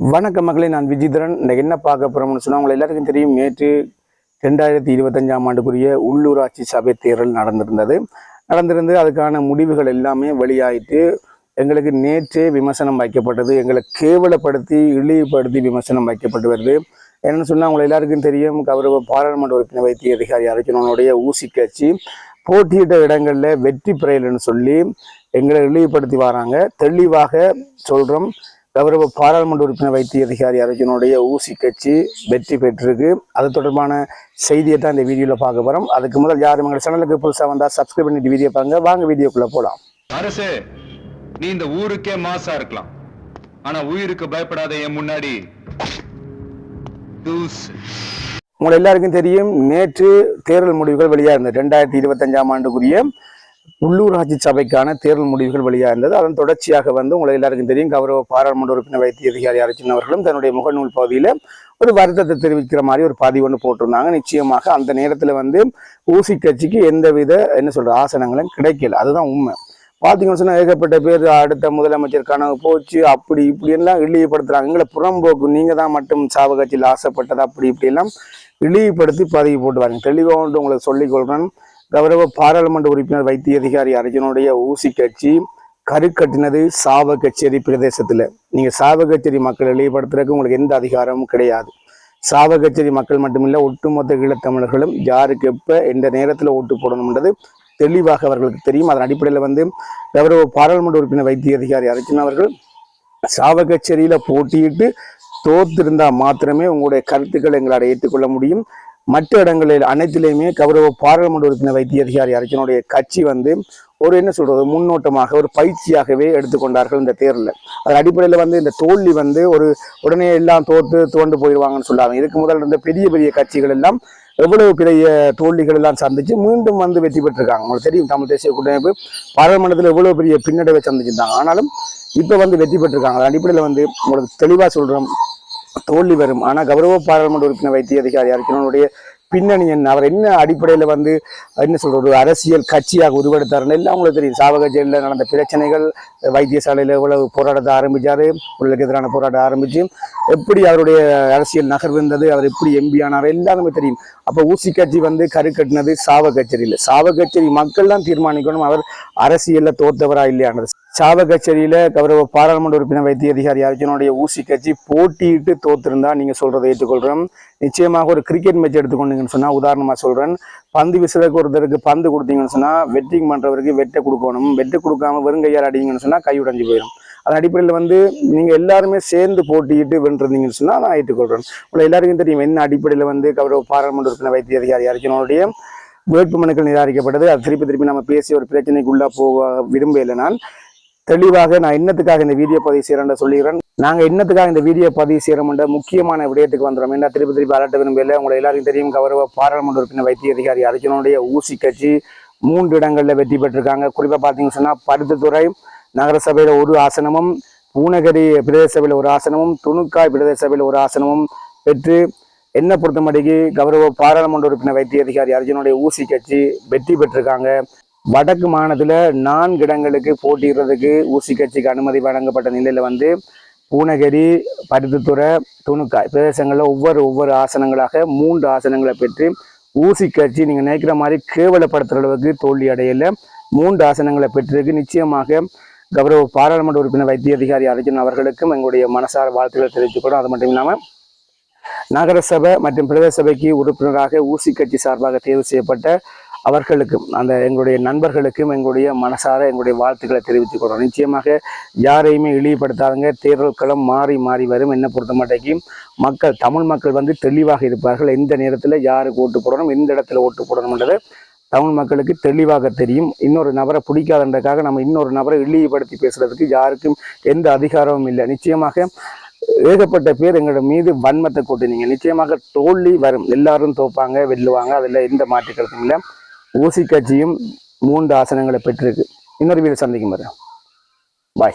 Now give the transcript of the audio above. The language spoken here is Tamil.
வணக்க மகளே நான் விஜிதரன். இன்னைக்கு என்ன பார்க்க போறோம்னு சொன்னா உங்களை எல்லாருக்கும் தெரியும் நேற்று ரெண்டாயிரத்தி இருபத்தஞ்சாம் ஆண்டுக்குரிய உள்ளூராட்சி சபை தேர்தல் நடந்திருந்தது. நடந்திருந்து அதுக்கான முடிவுகள் எல்லாமே வெளியாயிட்டு எங்களுக்கு நேற்றே விமர்சனம் வைக்கப்பட்டது. எங்களை கேவலப்படுத்தி இழிவுபடுத்தி விமர்சனம் வைக்கப்பட்டு வருது. என்னென்னு சொன்னால் உங்களை எல்லாருக்கும் தெரியும் கௌரவ பாராளுமன்ற உறுப்பினர் வைத்திய அதிகாரி அர்ஜுனனுடைய ஊசி கட்சி போட்டியிட்ட இடங்களில் வெற்றி பெறலைன்னு சொல்லி எங்களை இழிவுபடுத்தி வராங்க. தெளிவாக சொல்கிறோம் கௌரவ பாராளுமன்ற உறுப்பினர் வைத்திய அதிகாரி அர்ஜுனுடைய ஊசி கட்சி வெற்றி பெற்றிருக்கு. அது தொடர்பான செய்தியை தான் இந்த வீடியோவில் பார்க்க போகிறோம் அதுக்கு முதல் யாரும் எங்கள் சேனலுக்கு புதுசாக வந்தால் சப்ஸ்கிரைப் பண்ணிட்டு வீடியோ பாருங்க. வாங்க வீடியோக்குள்ளே போகலாம் அரசே நீ இந்த ஊருக்கே மாசா இருக்கலாம். ஆனா உயிருக்கு பயப்படாத என் முன்னாடி உங்களை எல்லாருக்கும் தெரியும் நேற்று தேர்தல் முடிவுகள் வெளியாக இருந்தது ரெண்டாயிரத்தி இருபத்தஞ்சாம் ஆண்டுக்குரிய உள்ளூராட்சி சபைக்கான தேர்தல் முடிவுகள் வெளியாக இருந்தது. அதன் தொடர்ச்சியாக வந்து உங்களை எல்லாருக்கும் தெரியும் கௌரவ பாராளுமன்ற உறுப்பினர் வைத்திய அதிகாரி அரசின் அவர்களும் தன்னுடைய முகநூல் பகுதியில் ஒரு வருத்தத்தை தெரிவிக்கிற மாதிரி ஒரு பதிவு ஒன்று போட்டிருந்தாங்க. நிச்சயமாக அந்த நேரத்தில் வந்து ஊசி கட்சிக்கு எந்தவித என்ன சொல்ற ஆசனங்களும் கிடைக்கல. அதுதான் உண்மை. பார்த்தீங்கன்னு சொன்னா ஏகப்பட்ட பேர் அடுத்த முதலமைச்சர் கனவு போச்சு அப்படி இப்படி எல்லாம் இழிவுபடுத்துறாங்க. எங்களை புறம்போக்கு நீங்க தான் மட்டும் சாவ கட்சியில் ஆசைப்பட்டது அப்படி இப்படி எல்லாம் இழிவுபடுத்தி பதவி போட்டு வாங்க தெளிவாக உங்களுக்கு சொல்லிக் கொள்றேன். கௌரவ பாராளுமன்ற உறுப்பினர் வைத்திய அதிகாரி அர்ஜுனுடைய ஊசி கட்சி கருக்கட்டினது சாவ கச்சேரி பிரதேசத்தில். நீங்கள் சாவ கச்சேரி மக்கள் வெளிப்படுத்துறதுக்கு உங்களுக்கு எந்த அதிகாரமும் கிடையாது. சாவ கச்சேரி மக்கள் மட்டுமில்லை ஒட்டுமொத்த ஈழத்தமிழர்களும் யாருக்கு எப்போ எந்த நேரத்தில் ஓட்டு போடணும்ன்றது தெளிவாக அவர்களுக்கு தெரியும். அதன் அடிப்படையில் வந்து கௌரவ பாராளுமன்ற உறுப்பினர் வைத்திய அதிகாரி அர்ஜுன் அவர்கள் சாவகச்சேரியில போட்டியிட்டு தோத்திருந்தால் மாத்திரமே உங்களுடைய கருத்துக்களை எங்களால் ஏற்றுக்கொள்ள முடியும். மற்ற இடங்களில் அனைத்திலையுமே கௌரவ பாராளுமன்ற உறுப்பினர் வைத்திய அதிகாரி அரசனுடைய கட்சி வந்து ஒரு என்ன சொல்றது முன்னோட்டமாக ஒரு பயிற்சியாகவே எடுத்துக்கொண்டார்கள் இந்த தேர்தலில். அது அடிப்படையில் வந்து இந்த தோல்வி வந்து ஒரு உடனே எல்லாம் தோத்து தோண்டு போயிடுவாங்கன்னு சொல்லாங்க இதுக்கு முதல் இருந்த பெரிய பெரிய கட்சிகள் எல்லாம் எவ்வளவு பெரிய தோல்விகள் எல்லாம் சந்திச்சு மீண்டும் வந்து வெற்றி பெற்றிருக்காங்க. உங்களுக்கு தெரியும் தமிழ் தேசிய கூட்டமைப்பு பாராளுமன்றத்தில் எவ்வளவு பெரிய பின்னடைவை சந்திச்சிருந்தாங்க. ஆனாலும் இப்போ வந்து வெற்றி பெற்றிருக்காங்க. அடிப்படையில் வந்து உங்களுக்கு தெளிவாக சொல்கிறோம் தோல்வி வரும் ஆனால் கௌரவ பாராளுமன்ற உறுப்பினர் வைத்திய அதிகாரி அறிக்கையினுடைய பின்னணி என்ன? அவர் என்ன அடிப்படையில் வந்து என்ன சொல்கிற ஒரு அரசியல் கட்சியாக உருவெடுத்தாருன்னு எல்லாம் அவங்களுக்கு தெரியும். சாவக ஜெயிலில் நடந்த பிரச்சனைகள் வைத்தியசாலையில் எவ்வளவு போராட்டத்தை ஆரம்பித்தார் உள்ளுக்கு எதிரான போராட்டம் ஆரம்பித்து எப்படி அவருடைய அரசியல் நகர்வு இருந்தது அவர் எப்படி எம்பி ஆனார் எல்லாருமே தெரியும். அப்போ ஊசி கட்சி வந்து கருக்கட்டினது சாவ கச்சேரியில். சாவ கச்சேரி மக்கள் தான் தீர்மானிக்கணும். அவர் அரசியல்ல தோத்தவரா இல்லையானது சாவ கச்சேரியில கௌரவ பாராளுமன்ற உறுப்பினர் வைத்திய அதிகாரி அர்ஜுனுடைய ஊசி கட்சி போட்டியிட்டு தோத்திருந்தா நீங்க சொல்றதை ஏற்றுக்கொள்றோம். நிச்சயமாக ஒரு கிரிக்கெட் மேட்ச் எடுத்துக்கொண்டீங்கன்னு சொன்னா உதாரணமா சொல்றேன். பந்து விசிறக்கு ஒருத்தருக்கு பந்து கொடுத்தீங்கன்னு சொன்னா வெட்டிங் பண்றவருக்கு வெட்டை கொடுக்கணும். வெட்டை கொடுக்காம வெறுங்கையால் அடிங்கன்னு சொன்னா கை உடைஞ்சு போயிடும். அதன் அடிப்படையில் வந்து நீங்க எல்லாருமே சேர்ந்து போட்டியிட்டு வென்றிருந்தீங்கன்னு சொன்னா நான் ஏற்றுக்கொள்றேன். உங்களை எல்லாருக்கும் தெரியும் என்ன அடிப்படையில் வந்து கௌரவ பாராளுமன்ற உறுப்பினர் வைத்திய அதிகாரி அர்ஜுனனுடைய வேட்பு மனுக்கள் நிராகரிக்கப்பட்டது. அது திருப்பி திருப்பி நம்ம பேசி ஒரு பிரச்சனைக்குள்ள போக விரும்பல தெளிவாக நான் என்னத்துக்காக இந்த வீடியோ பதிவு செய்யறேன் சொல்லிடுறேன் நாங்க என்னத்துக்காக இந்த வீடியோ பதிவு செய்யறோம்ன்ற முக்கியமான விடயத்துக்கு வந்துடும் என்ன திருப்பி திருப்பி அலட்ட விரும்பல உங்களை எல்லாருக்கும் தெரியும் கௌரவ பாராளுமன்ற உறுப்பினர் வைத்திய அதிகாரி அர்ஜுனனுடைய ஊசி கட்சி மூன்று இடங்கள்ல வெற்றி பெற்றிருக்காங்க. குறிப்பா பாத்தீங்கன்னு சொன்னா பருத்தித்துறை நகரசபையில ஒரு ஆசனமும் பூனகரி பிரதேச சபையில் ஒரு ஆசனமும் துணுக்காய் பிரதேச சபையில் ஒரு ஆசனமும் பெற்று என்ன பொறுத்தமட்டிக்கு கௌரவ பாராளுமன்ற உறுப்பினர் வைத்திய அதிகாரி அர்ஜுனுடைய ஊசி கட்சி வெற்றி பெற்றிருக்காங்க. வடக்கு மாநிலத்தில் நான்கு இடங்களுக்கு போட்டியிடுறதுக்கு ஊசி கட்சிக்கு அனுமதி வழங்கப்பட்ட நிலையில் வந்து பூனகிரி பருத்தித்துறை துணுக்காய் பிரதேசங்களில் ஒவ்வொரு ஒவ்வொரு ஆசனங்களாக மூன்று ஆசனங்களை பெற்று ஊசி கட்சி நீங்கள் நினைக்கிற மாதிரி கேவலப்படுத்துகிற அளவுக்கு தோல்வி அடையல. மூன்று ஆசனங்களை பெற்றிருக்கு நிச்சயமாக கௌரவ பாராளுமன்ற உறுப்பினர் வைத்திய அதிகாரி அர்ஜுன் அவர்களுக்கும் எங்களுடைய மனசார வாழ்த்துக்களை தெரிவித்துக்கிறோம் அது மட்டும் இல்லாமல் நகரசபை மற்றும் பிரதேச சபைக்கு உறுப்பினராக ஊசி கட்சி சார்பாக தேர்வு செய்யப்பட்ட அவர்களுக்கும் அந்த எங்களுடைய நண்பர்களுக்கும் எங்களுடைய மனசார எங்களுடைய வாழ்த்துக்களை தெரிவித்துக் கொள்றோம் நிச்சயமாக யாரையுமே இழிவுபடுத்தாதுங்க. தேர்தல் களம் மாறி மாறி வரும். என்ன பொறுத்த மாட்டேக்கும் மக்கள் தமிழ் மக்கள் வந்து தெளிவாக இருப்பார்கள். எந்த நேரத்தில் யாருக்கு ஓட்டு போடணும் எந்த இடத்துல ஓட்டு போடணும்ன்றது தமிழ் மக்களுக்கு தெளிவாக தெரியும். இன்னொரு நபரை பிடிக்காதன்றக்காக நம்ம இன்னொரு நபரை இழிவுபடுத்தி பேசுறதுக்கு யாருக்கும் எந்த அதிகாரமும் இல்லை. நிச்சயமாக ஏகப்பட்ட பேர் எங்களோட மீது வன்மத்தை கூட்டினீங்க. நிச்சயமாக தோல்வி வரும். எல்லாரும் தோப்பாங்க வெல்லுவாங்க. அதில் எந்த மாற்று கருத்தும் இல்லை. ஊசி கட்சியும் மூன்று ஆசனங்களை பெற்றிருக்கு. இன்னொரு வீடு சந்திக்கும் பாரு பாய்